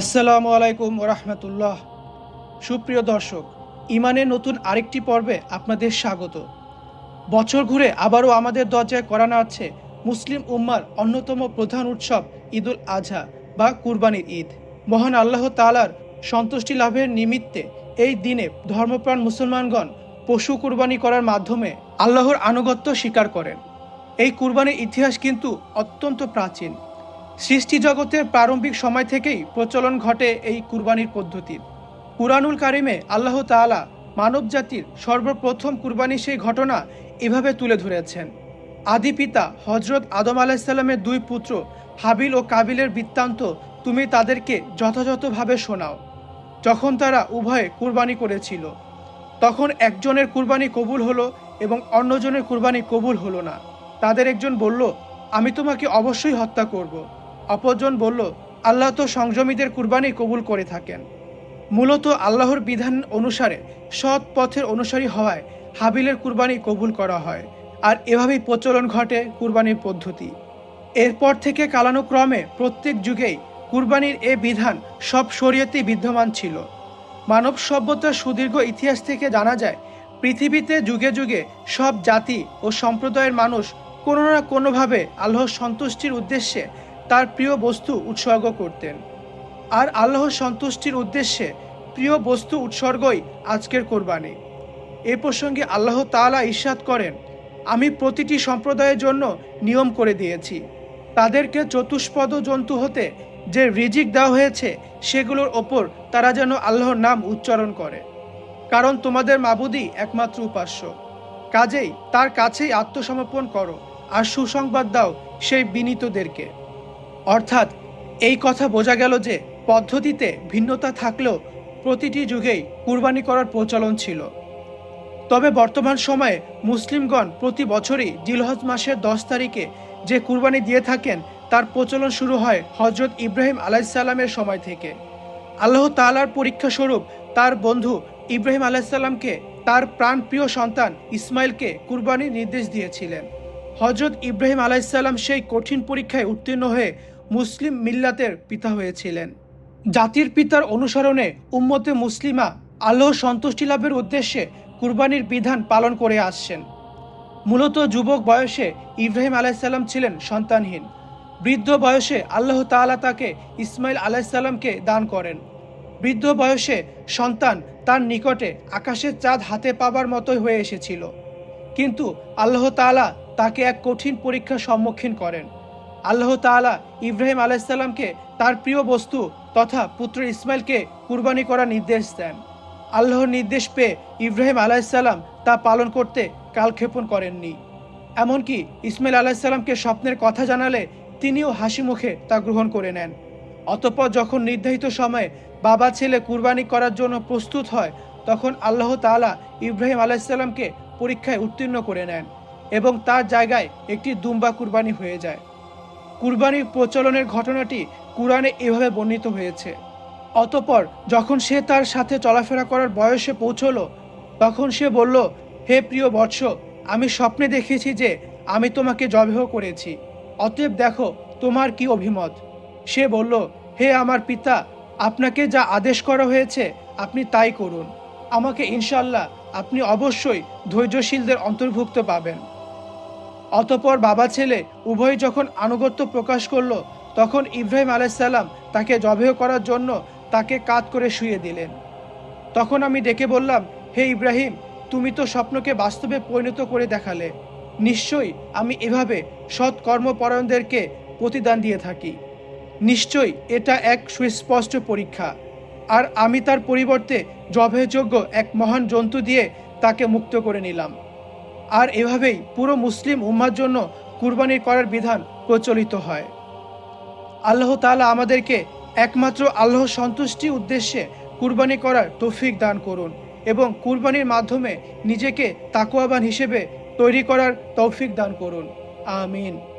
আসসালামু আলাইকুম রহমতুল্লাহ। সুপ্রিয় দর্শক ইমানের নতুন আরেকটি পর্বে আপনাদের স্বাগত। বছর ঘুরে আবারও আমাদের দরজায় করানো আছে মুসলিম উম্মার অন্যতম প্রধান উৎসব ঈদুল আজহা বা কুরবানির ঈদ। মহান আল্লাহ তালার সন্তুষ্টি লাভের নিমিত্তে এই দিনে ধর্মপ্রাণ মুসলমানগণ পশু কুরবানি করার মাধ্যমে আল্লাহর আনুগত্য স্বীকার করেন। এই কুরবানির ইতিহাস কিন্তু অত্যন্ত প্রাচীন। সৃষ্টি জগতের প্রারম্ভিক সময় থেকেই প্রচলন ঘটে এই কুরবানির পদ্ধতির কুরআনুল কারিমে আল্লাহ তাআলা মানব জাতির সর্বপ্রথম কুরবানির সেই ঘটনা এভাবে তুলে ধরেছেন। আদি পিতা হজরত আদম আলাহিসাল্লামের দুই পুত্র হাবিল ও কাবিলের বৃত্তান্ত তুমি তাদেরকে যথাযথভাবে শোনাও। যখন তারা উভয়ে কুরবানি করেছিল, তখন একজনের কুরবানি কবুল হলো এবং অন্যজনের কুরবানি কবুল হলো না। তাদের একজন বলল, আমি তোমাকে অবশ্যই হত্যা করব। অপরজন বলল, আল্লাহ তো সংযমীদের কুরবানি কবুল করে থাকেন। মূলত আল্লাহর বিধান অনুসারে, সৎ পথের অনুসারী হওয়ায় হাবিলের কুরবানি কবুল করা হয়, আর এভাবেই প্রচলন ঘটে কুরবানির পদ্ধতি। এরপর থেকে কালানুক্রমে প্রত্যেক যুগেই কুরবানির এ বিধান সব শরীয়তেই বিদ্যমান ছিল। মানব সভ্যতার সুদীর্ঘ ইতিহাস থেকে জানা যায়, পৃথিবীতে যুগে যুগে সব জাতি ও সম্প্রদায়ের মানুষ কোনো না কোনোভাবে আল্লাহর সন্তুষ্টির উদ্দেশ্যে তার প্রিয় বস্তু উৎসর্গ করতেন। আর আল্লাহর সন্তুষ্টির উদ্দেশ্যে প্রিয় বস্তু উৎসর্গই আজকের কোরবানি। এ প্রসঙ্গে আল্লাহ তাআলা ইরশাদ করেন, আমি প্রতিটি সম্প্রদায়ের জন্য নিয়ম করে দিয়েছি। তাদেরকে চতুষ্পদ জন্তু হতে যে রিজিক দেওয়া হয়েছে, সেগুলোর ওপর তারা যেন আল্লাহর নাম উচ্চারণ করে। কারণ তোমাদের মাবুদই একমাত্র উপাস্য। কাজেই তার কাছেই আত্মসমর্পণ করো আর সুসংবাদ দাও সেই বিনীতদেরকে। অর্থাৎ এই কথা বোঝা গেল যে পদ্ধতিতে ভিন্নতা থাকলেও প্রতিটি যুগেই কুরবানি করার প্রচলন ছিল। তবে বর্তমান সময়ে মুসলিমগণ প্রতি বছরই জিলহজ মাসের দশ তারিখে যে কুরবানি দিয়ে থাকেন, তার প্রচলন শুরু হয় হজরত ইব্রাহিম আলাইসাল্লামের সময় থেকে। আল্লাহ তালার পরীক্ষা স্বরূপ তার বন্ধু ইব্রাহিম আলাইসাল্লামকে তার প্রাণপ্রিয় সন্তান ইসমাইলকে কুরবানির নির্দেশ দিয়েছিলেন। হজরত ইব্রাহিম আলাইসাল্লাম সেই কঠিন পরীক্ষায় উত্তীর্ণ হয়ে মুসলিম মিল্লাতের পিতা হয়েছিলেন। জাতির পিতার অনুসরণে উম্মতে মুসলিমা আল্লাহর সন্তুষ্টি লাভের উদ্দেশ্যে কুরবানির বিধান পালন করে আসছেন। মূলত যুবক বয়সে ইব্রাহিম আলাইসাল্লাম ছিলেন সন্তানহীন। বৃদ্ধ বয়সে আল্লাহ তাআলা তাকে ইসমাইল আলাইসাল্লামকে দান করেন। বৃদ্ধ বয়সে সন্তান তার নিকটে আকাশের চাঁদ হাতে পাবার মতোই হয়ে এসেছিল। কিন্তু আল্লাহ তাআলা তাকে এক কঠিন পরীক্ষার সম্মুখীন করেন। আল্লাহ তাআলা ইব্রাহিম আলাইসাল্লামকে তার প্রিয় বস্তু তথা পুত্র ইসমাইলকে কুরবানি করার নির্দেশ দেন। আল্লাহর নির্দেশ পেয়ে ইব্রাহিম আলাইসাল্লাম তা পালন করতে কালক্ষেপণ করেননি। এমনকি ইসমাইল আলাইসাল্লামকে স্বপ্নের কথা জানালে তিনিও হাসি মুখে তা গ্রহণ করে নেন। অতপর যখন নির্ধারিত সময়ে বাবা ছেলে কুরবানি করার জন্য প্রস্তুত হয়, তখন আল্লাহ তাআলা ইব্রাহিম আলাইসাল্লামকে পরীক্ষায় উত্তীর্ণ করে নেন এবং তার জায়গায় একটি দুম্বা কুরবানি হয়ে যায়। কুরবানির প্রচলনের ঘটনাটি কুরআনে এভাবে বর্ণিত হয়েছে। অতপর যখন সে তার সাথে চলাফেরা করার বয়সে পৌঁছলো, তখন সে বলল, হে প্রিয় বৎস, আমি স্বপ্নে দেখেছি যে আমি তোমাকে জবেহ করেছি। অতএব দেখো তোমার কি অভিমত। সে বলল, হে আমার পিতা, আপনাকে যা আদেশ করা হয়েছে, আপনি তাই করুন। আমাকে ইনশাল্লাহ আপনি অবশ্যই ধৈর্যশীলদের অন্তর্ভুক্ত পাবেন। অতপর বাবা ছেলে উভয় যখন আনুগত্য প্রকাশ করল, তখন ইব্রাহিম আলাইসাল্লাম তাকে জবেহ করার জন্য তাকে কাত করে শুয়ে দিলেন। তখন আমি ডেকে বললাম, হে ইব্রাহিম, তুমি তো স্বপ্নকে বাস্তবে পরিণত করে দেখালে। নিশ্চয়ই আমি এভাবে সৎ কর্মপরায়ণদেরকে প্রতিদান দিয়ে থাকি। নিশ্চয়ই এটা এক সুস্পষ্ট পরীক্ষা। আর আমি তার পরিবর্তে জবেহযোগ্য এক মহান জন্তু দিয়ে তাকে মুক্ত করে নিলাম। আর এভাবেই পুরো মুসলিম উম্মার জন্য কুরবানি করার বিধান প্রচলিত হয়। আল্লাহ তালা আমাদেরকে একমাত্র আল্লাহ সন্তুষ্টি উদ্দেশ্যে কুরবানি করার তৌফিক দান করুন এবং কুরবানির মাধ্যমে নিজেকে তাকুয়াবান হিসেবে তৈরি করার তৌফিক দান করুন। আমিন।